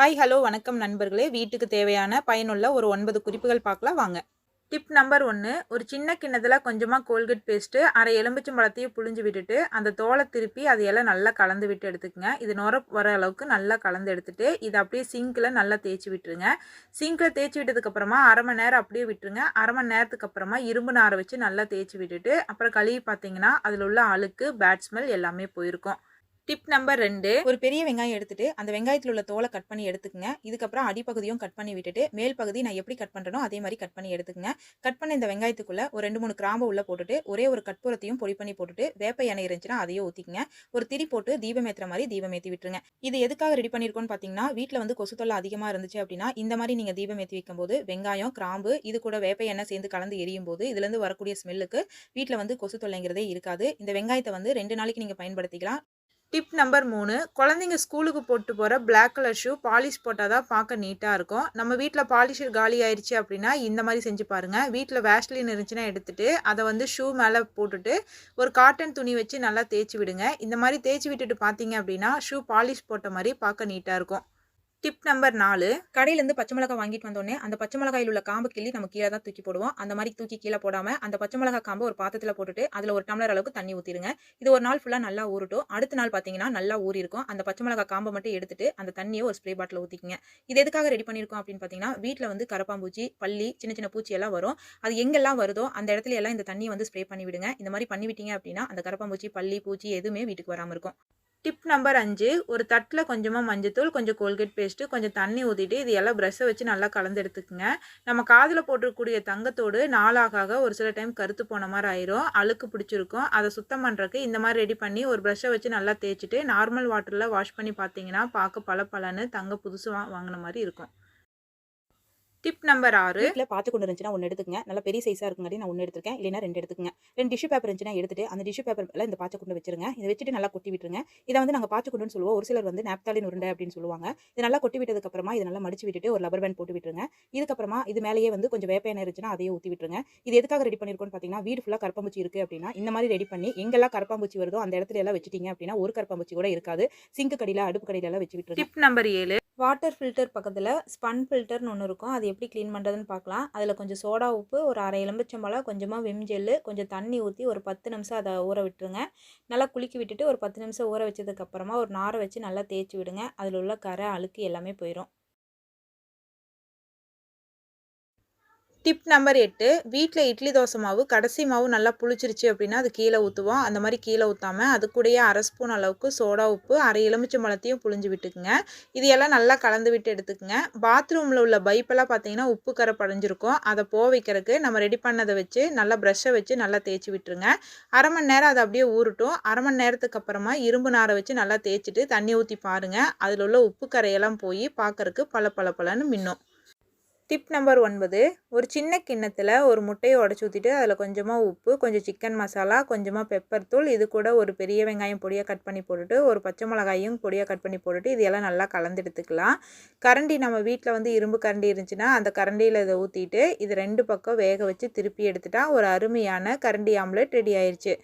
Hi hello வணக்கம் நண்பர்களே. வீட்டுக்கு தேவையான பயனுள்ள ஒரு ஒன்பது குறிப்புகள் பார்க்கலாம். வாங்க. டிப் நம்பர் ஒன்று ஒரு சின்ன கிண்ணத்தில் கொஞ்சமாக கோல்கேட் பேஸ்ட்டு அரை எலும்பிச்சம் பழத்தையும் புழிஞ்சு விட்டுட்டு அந்த தோலை திருப்பி அது எல்லாம் நல்லா கலந்து விட்டு எடுத்துக்கங்க. இது நுர வர அளவுக்கு நல்லா கலந்து எடுத்துட்டு இதை அப்படியே சிங்கில் நல்லா தேய்ச்சி விட்டுருங்க. சிங்கில் தேய்ச்சி விட்டதுக்கப்புறமா அரை மணி நேரம் அப்படியே விட்டுருங்க. அரை மணி நேரத்துக்கு அப்புறமா இரும்பு நாரை வச்சு நல்லா தேய்ச்சி விட்டுட்டு அப்புறம் கழுவி பார்த்தீங்கன்னா அதில் உள்ள அழுக்கு பேட் ஸ்மெல் எல்லாமே போயிருக்கும். டிப் நம்பர் ரெண்டு. ஒரு பெரிய வெங்காயம் எடுத்துட்டு அந்த வெங்காயத்தில் உள்ள தோலை கட் பண்ணி எடுத்துக்கங்க. இதுக்கப்புறம் அடிப்பகுதியும் கட் பண்ணி விட்டுட்டு மேல் பகுதி நான் எப்படி கட் பண்ணுறனோ அதே மாதிரி கட் பண்ணி எடுத்துக்கங்க. கட் பண்ண இந்த வெங்காயத்துக்குள்ள ஒரு ரெண்டு மூணு கிராம்பு உள்ள போட்டுட்டு ஒரே ஒரு கற்பூரத்தையும் பொடி பண்ணி போட்டுட்டு வேப்ப எண்ணெய் இருந்துச்சுன்னா அதையும் ஊற்றிக்கங்க ஒரு திரி போட்டு தீபம் ஏற்றுற மாதிரி தீபம் ஏற்றி விட்டுருங்க. இது எதுக்காக ரெடி பண்ணியிருக்கோன்னு பார்த்தீங்கன்னா வீட்டில் வந்து கொசு தொல்லை அதிகமாக இருந்துச்சு அப்படின்னா இந்த மாதிரி நீங்கள் தீபம் ஏற்றி வைக்கும்போது வெங்காயம் கிராம்பு இது கூட வேப்ப எண்ணெய் சேர்ந்து கலந்து எரியும் போது இதுலேருந்து வரக்கூடிய ஸ்மெல்லுக்கு வீட்டில் வந்து கொசு தொல்லைங்கிறதே இருக்காது. இந்த வெங்காயத்தை வந்து ரெண்டு நாளைக்கு நீங்கள் பயன்படுத்திக்கலாம். டிப் நம்பர் மூணு குழந்தைங்க ஸ்கூலுக்கு போட்டு போகிற பிளாக் கலர் ஷூ பாலிஷ் போட்டால் தான் பார்க்க நீட்டாக இருக்கும். நம்ம வீட்டில் பாலிஷர் காலி ஆயிடுச்சு அப்படின்னா இந்த மாதிரி செஞ்சு பாருங்கள் வீட்டில் வேஷ்லின் இருந்துச்சுன்னா எடுத்துகிட்டு அதை வந்து ஷூ மேலே போட்டுட்டு ஒரு காட்டன் துணி வச்சு நல்லா தேய்ச்சி விடுங்க. இந்த மாதிரி தேய்ச்சி விட்டுட்டு பார்த்தீங்க அப்படின்னா ஷூ பாலிஷ் போட்ட மாதிரி பார்க்க நீட்டாக இருக்கும். டிப் நம்பர் நாலு கடையிலேருந்து பச்சை மிளகாய் வாங்கிட்டு வந்தோடனே அந்த பச்சை மிளகாயில் உள்ள காம்பு கிள்ளி நம்ம கீழே தான் தூக்கி போடுவோம். அந்த மாதிரி தூக்கி கீழே போடாமல் அந்த பச்சை மிளகாய் காம்பு ஒரு பாத்திரத்தில் போட்டுட்டு அதில் ஒரு டம்ளர் அளவுக்கு தண்ணி ஊற்றிடுங்க இது ஒரு நாள் ஃபுல்லாக நல்லா ஊறட்டும். அடுத்த நாள் பார்த்தீங்கன்னா நல்லா ஊறி இருக்கும் அந்த பச்சை மிளகாய் காம்பை மட்டும் எடுத்துட்டு அந்த தண்ணியை ஒரு ஸ்ப்ரே பாட்டில் ஊற்றிக்கிங்க இது எதுக்காக ரெடி பண்ணியிருக்கோம் அப்படின்னு பார்த்தீங்கன்னா வீட்டில் வந்து கரப்பாம்பூச்சி பள்ளி சின்ன சின்ன பூச்சி எல்லாம் வரும். அது எங்கெல்லாம் வருதோ அந்த இடத்துல எல்லாம் இந்த தண்ணியை வந்து ஸ்ப்ரே பண்ணி விடுங்க இந்த மாதிரி பண்ணிவிட்டீங்க அப்படின்னா அந்த கரப்பாம்பூச்சி பள்ளி பூச்சி எதுவுமே வீட்டுக்கு வராமல் இருக்கும். டிப் நம்பர் அஞ்சு ஒரு தட்டில் கொஞ்சமாக மஞ்சத்தூள் கொஞ்சம் கோல்கேட் பேஸ்ட்டு கொஞ்சம் தண்ணி ஊற்றிட்டு இது எல்லாம் ப்ரெஷ்ஷை வச்சு நல்லா கலந்து எடுத்துக்கோங்க. நம்ம காதில் போட்டிருக்கக்கூடிய தங்கத்தோடு நாளாக ஆக ஒரு சில டைம் கருத்து போன மாதிரி ஆயிரும். அழுக்கு பிடிச்சிருக்கும். அதை சுத்தம் பண்ணுறதுக்கு இந்த மாதிரி ரெடி பண்ணி ஒரு ப்ரெஷ்ஷை வச்சு நல்லா தேய்ச்சிட்டு நார்மல் வாட்டரில் வாஷ் பண்ணி பார்த்தீங்கன்னா பார்க்க பல பலன்னு தங்க புதுசு வா வாங்கின மாதிரி இருக்கும். டிப் நம்பர் ஆறு. வீட்டில் பார்த்து கொண்டு இருந்துச்சுன்னா ஒன்று எடுத்துக்கங்க. நல்லா பெரிய சைஸாக இருக்குங்காட்டி நான் ஒன்று எடுத்துருக்கேன். இல்லைனா ரெண்டு எடுத்துக்கங்க. ரெண்டு டிஷ்யூ பேப்பர் இருந்துச்சுன்னா எடுத்துட்டு அந்த டிஷ்யூ பேப்பரில் இந்த பாச்சை கொண்டு வச்சிருங்க. இதை வச்சுட்டு நல்லா கொட்டி விட்டுருங்க. இதை வந்து நாங்கள் பாச்சு கொண்டுன்னு சொல்லுவோம். ஒரு சிலர் வந்து நாப்தாலின் உருண்டை அப்படின்னு சொல்லுவாங்க. இது நல்லா கொட்டி விட்டதுக்கப்புறமா இதை நல்லா மடிச்சு விட்டுட்டு ஒரு லப்பர் பேண்ட் போட்டு விட்டுருங்க. இதுக்கப்புறமா இது மேலேயே வந்து கொஞ்சம் வேப்ப எண்ணெய் இருந்துச்சுன்னா அதையே ஊற்றி விட்டுருங்க. இது எதுக்காக ரெடி பண்ணியிருக்கோம்னு பார்த்தீங்கன்னா வீடு ஃபுல்லாக கரப்பாம்பூச்சி இருக்குது அப்படின்னா இந்த மாதிரி ரெடி பண்ணி எங்கெல்லாம் கரப்பாம்பூச்சி வருதோ அந்த இடத்துல எல்லாம் வச்சுட்டீங்க அப்படின்னா ஒரு கரப்பாம்பூச்சி கூட இருக்காது. சிங்கு கடியில் அடுப்பு கடியில எல்லாம் வச்சு விட்டுருங்க. டிப் நம்பர் ஏழு. வாட்டர் ஃபில்டர் பக்கத்தில் ஸ்பன் ஃபில்டர்னு ஒன்று இருக்கும். அது எப்படி க்ளீன் பண்ணுறதுன்னு பார்க்கலாம். அதில் கொஞ்சம் சோடா உப்பு ஒரு அரை எலும்பிச்சம்பழம் கொஞ்சமாக விம் ஜெல்லு கொஞ்சம் தண்ணி ஊற்றி ஒரு பத்து நிமிஷம் அதை ஊற விட்டுருங்க. நல்லா குலுக்கி விட்டுட்டு ஒரு பத்து நிமிஷம் ஊற வச்சதுக்கப்புறமா ஒரு நாரை வச்சு நல்லா தேய்ச்சி விடுங்க. அதில் உள்ள கரை அழுக்கு எல்லாமே போயிடும் டிப் நம்பர் எட்டு வீட்டில் இட்லி தோசை மாவு கடைசி மாவு நல்லா புளிச்சிருச்சு அப்படின்னா அது கீழே ஊற்றுவோம் அந்த மாதிரி கீழே ஊற்றாமல் அது கூடயே அரை ஸ்பூன் அளவுக்கு சோடா உப்பு அரை எலுமிச்சை பழத்தையும் புளிஞ்சு விட்டுக்குங்க. இது எல்லாம் நல்லா கலந்து விட்டு எடுத்துக்கங்க. பாத்ரூமில் உள்ள பைப்பெல்லாம் பார்த்தீங்கன்னா உப்பு கரை படைஞ்சிருக்கும். அதை போ வைக்கிறதுக்கு நம்ம ரெடி பண்ணதை வச்சு நல்லா ப்ரெஷ்ஷை வச்சு நல்லா தேய்ச்சி விட்டுருங்க. அரை மணி நேரம் அதை அப்படியே ஊறட்டும். அரை மணி நேரத்துக்கு அப்புறமா இரும்பு நாரை வச்சு நல்லா தேய்ச்சிட்டு தண்ணி ஊற்றி பாருங்கள் அதில் உள்ள உப்பு கரையெல்லாம் போய் பார்க்கறக்கு பல பல பலன்னு மின்னும். டிப் நம்பர் ஒன்பது. ஒரு சின்ன கிண்ணத்தில் ஒரு முட்டையை உடச்சி ஊற்றிட்டு அதில் கொஞ்சமாக உப்பு கொஞ்சம் சிக்கன் மசாலா கொஞ்சமாக பெப்பர் தூள் இது கூட ஒரு பெரிய வெங்காயம் பொடியாக கட் பண்ணி போட்டுட்டு ஒரு பச்சை மிளகாயும் பொடியாக கட் பண்ணி போட்டுட்டு இதெல்லாம் நல்லா கலந்து எடுத்துக்கலாம். கரண்டி நம்ம வீட்டில் வந்து இரும்பு கரண்டி இருந்துச்சுன்னா அந்த கரண்டியில் இதை ஊற்றிட்டு இது ரெண்டு பக்கம் வேக வச்சு திருப்பி எடுத்துட்டா ஒரு அருமையான கரண்டி ஆம்லெட் ரெடி ஆயிடுச்சு